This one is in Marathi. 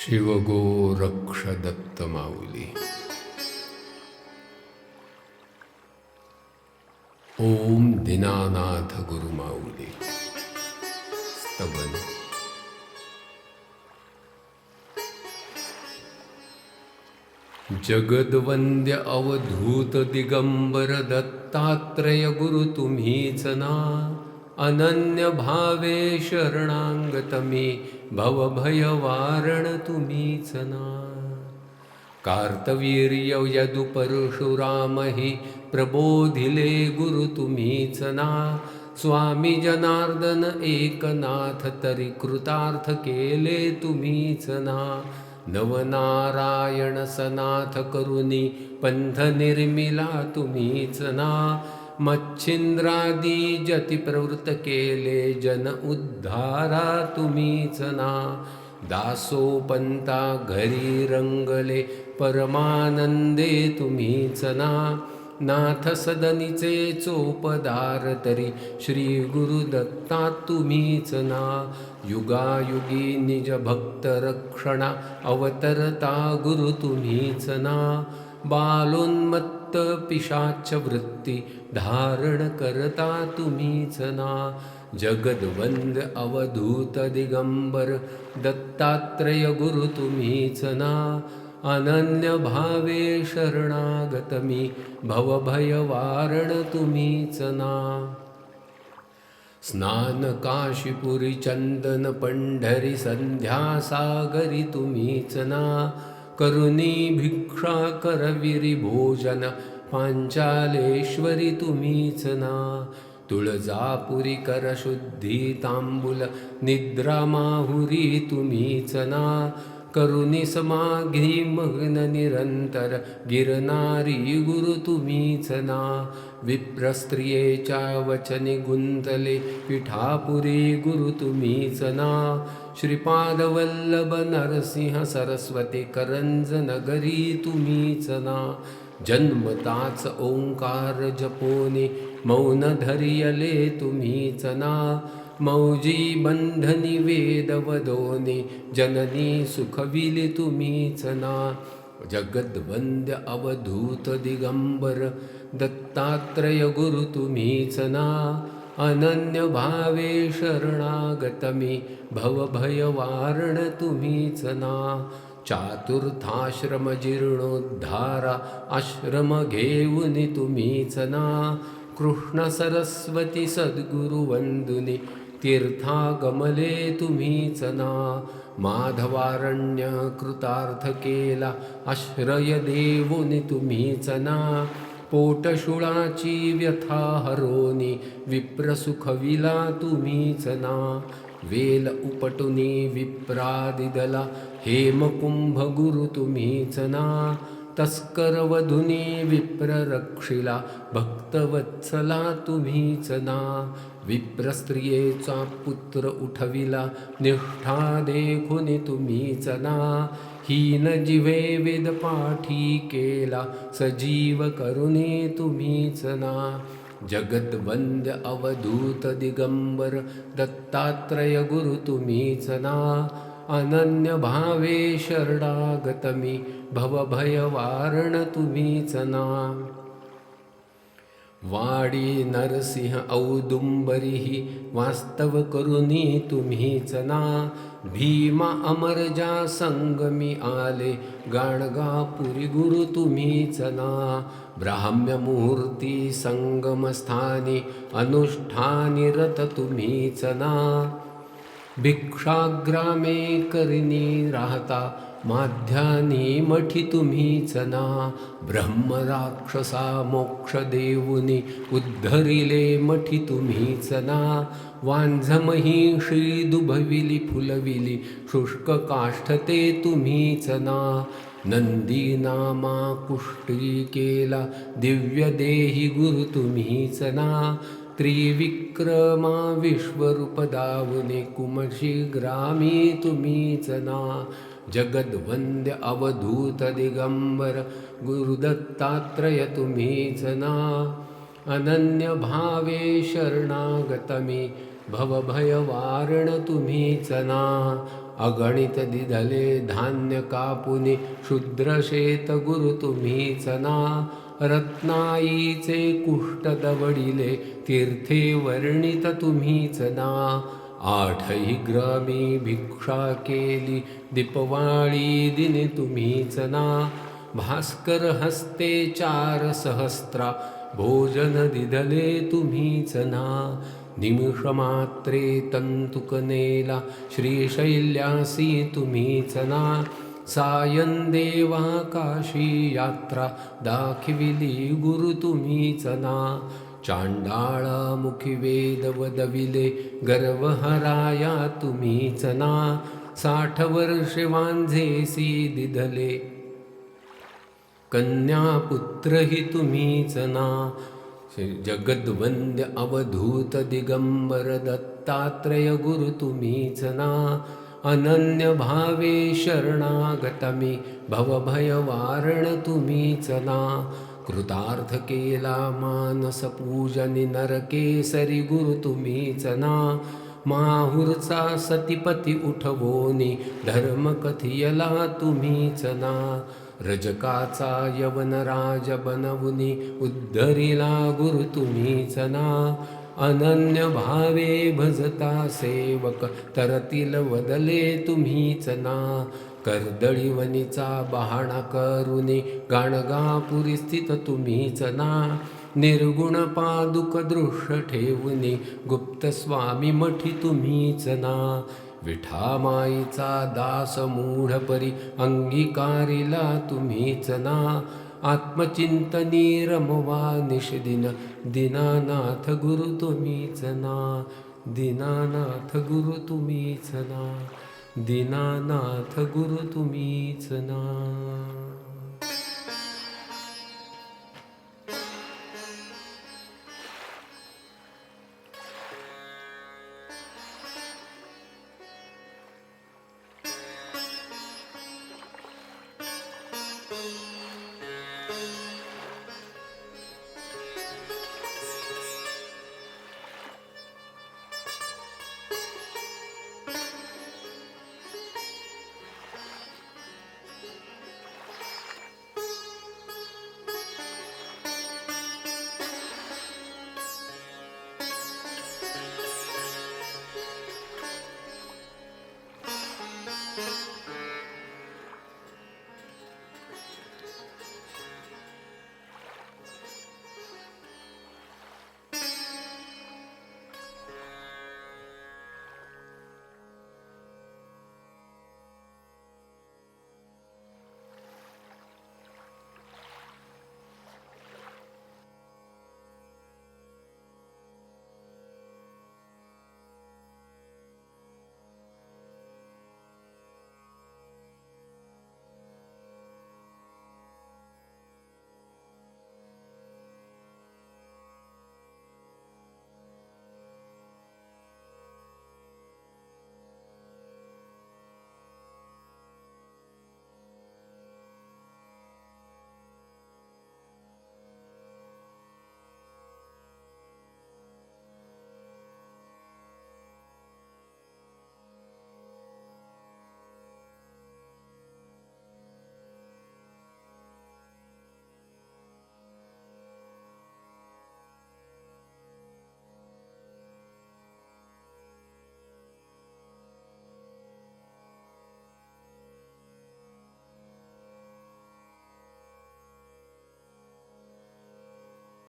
शिवगो रक्ष दत्त माऊली ओम दिनानाथ गुरु माऊली स्तवन जगद्वंद्य अवधूत दिगंबर दत्तात्रय गुरु तुम्हीच ना अनन्य भावे शरणांगतमी भवभयवारण तुम्हीच ना कार्तवीर्य यदु परशुरामहि प्रबोधिले गुरु तुम्हीच ना स्वामी जनार्दन एकनाथ तरी कृतार्थ केले तुम्हीच ना नवनारायण सनाथ करुणी पंथ निर्मिला तुम्हीच ना मच्छिंद्रादी जति प्रवृत्त केले जन उद्धारा तुम्हीच ना दासोपंता घरी रंगले परमानंदे तुम्हीच ना नाथ सदनीचे चोपदार तरी श्री गुरुदत्ता तुम्हीच ना युगायुगी निज भक्त रक्षणा अवतरता गुरु तुम्हीच ना बालोन्मत्त पिशाच वृत्ती धारण करता तुम्हीच ना जगद्वंद अवधूत दिगंबर दत्तात्रय गुरु तुम्हीच ना अनन्य भावे शरणागतमी भवभयवारण तुम्हीच ना स्नान काशीपुरी चंदन पंढरी संध्या सागरी तुम्हीच ना करुणी भिक्षा करविरी भोजन पांचालेश्वरी तुम्हीच ना. तुळजापुरी करशुद्धी तांबूल निद्रा माहुरी तुम्हीच ना. करुणी समाधी मग्न निरंतर गिरनारी गुरु तुम्हीच ना विप्रस्त्रियेच्या वचने गुंतले पिठापुरी गुरु तुम्हीच ना श्रीपादवल्लभ नरसिंह सरस्वती करंज नगरी तुम्हीच ना जन्मताच ओंकार जपोने मौन धरियले तुम्हीच ना मौजी बंधनी वेदवदोनी जननी सुखविले तुम्हीच ना जगद्वंद्य अवधूत दिगंबर दत्तात्रय गुरु तुम्हीच ना अनन्य भावे शरणागतमी भवभयवारण तुम्हीच ना चातुर्थाश्रम जीर्णोद्धारा आश्रम घेऊनी तुम्हीच ना कृष्ण सरस्वती सद्गुरु वंदुनी तीर्थागमले तुम्हीच ना माधवारण्य कृतार्थ केला आश्रय देवोनी तुम्हीच ना पोटशुळाची व्यथा हरोनी विप्रसुखविला तुम्हीच ना वेल उपटुनी विप्रादिदला हेमकुंभ गुरु तुम्हीच ना तस्करवधुनी विप्ररक्षिला भक्तवत्सला तुम्हीच ना. विप्रस्त्रियेचा पुत्र उठविला निष्ठा देखुनी तुम्हीच ना. हीन जिवे वेद पाठी केला सजीव करुणे तुम्हीच ना. जगद्वंद्य अवधूत दिगंबर दत्तात्रय गुरु तुम्हीच ना. अनन्य भावे शरणागतमी भवभयवारण तुम्हीच ना वाडी नरसिंह औदुंबरी वास्तव करुनी तुम्हीच ना भीमा अमरजा संगमी आले गाणगापुरी गुरु तुम्हीच ना ब्राह्म्य मूर्ती संगमस्थानी अनुष्ठानी रत तुम्हीच ना भिक्षाग्रामे करिनी राहता माध्यानी मठी तुम्हीच ना ब्रह्मराक्षसा मोक्ष देऊनी उद्धरिले मठी तुम्हीच ना वांझमही श्री दुभविली फुलविली शुष्क काष्ठते तुम्हीच ना नंदी नामा केला दिव्य देही गुरु तुम्हीच ना त्रिविक्रमा विश्वरूपदावने कुमशी ग्रामी तुम्हीच ना जगद्वंद्य अवधूत दिगंबर गुरुदत्तात्रय तुम्हीच ना अनन्य भावे शरणागतमी भवभयवारण तुम्हीच ना अगणित दिधले धान्य कापुनी शुद्रशेत गुरु तुम्हीच ना रत्नाईचे कुष्ट दवडिले तीर्थे वर्णित तुम्हीच ना. आठही ग्रामी भिक्षा केली दीपवाळी दिने तुम्हीच ना. भास्कर हस्ते चार सहस्त्रा भोजन दिदले तुम्हीच ना. निमिषमात्रे तंतुकनेला श्रीशैल्यासी तुम्हीच ना. सायन देवा काशी यात्रा दाखविली गुरु तुम्हीच ना चांडाळामुखी वेद वदविले गर्वहराया तुम्हीच ना साठ वर्षे वांझेसी दिधले कन्यापुत्रही तुम्हीच ना जगद्वंद्य अवधूत दिगंबर दत्तात्रय गुरु तुम्हीच ना अनन्य भावे शरणागतमी भवभयवारण तुम्ही चला। कृतार्थ केला मानस पूजनी नरकेसरी गुरु तुम्ही चना माहुरचा सतीपती उठवोनी धर्म कथियला तुम्ही चना रजकाचा यवन राज बनवुनी उद्धरिला गुरु तुम्ही चना अनन्य भावे भजता सेवक तरतील वदले तुम्हीच ना कर्दळीवनीचा बहाणा करुनी गाणगापुरी स्थित तुम्हीच ना निर्गुण पादुक दृश्य ठेवुनी गुप्त स्वामी मठी तुम्हीच ना विठामाईचा दास मूढपरी अंगीकारिला तुम्हीच ना आत्मचिंतनी रमवा निषदिन। दिनानाथ गुरु तुम्हीच ना दिनानाथ गुरु तुम्हीच ना दिनानाथ गुरु तुम्हीच ना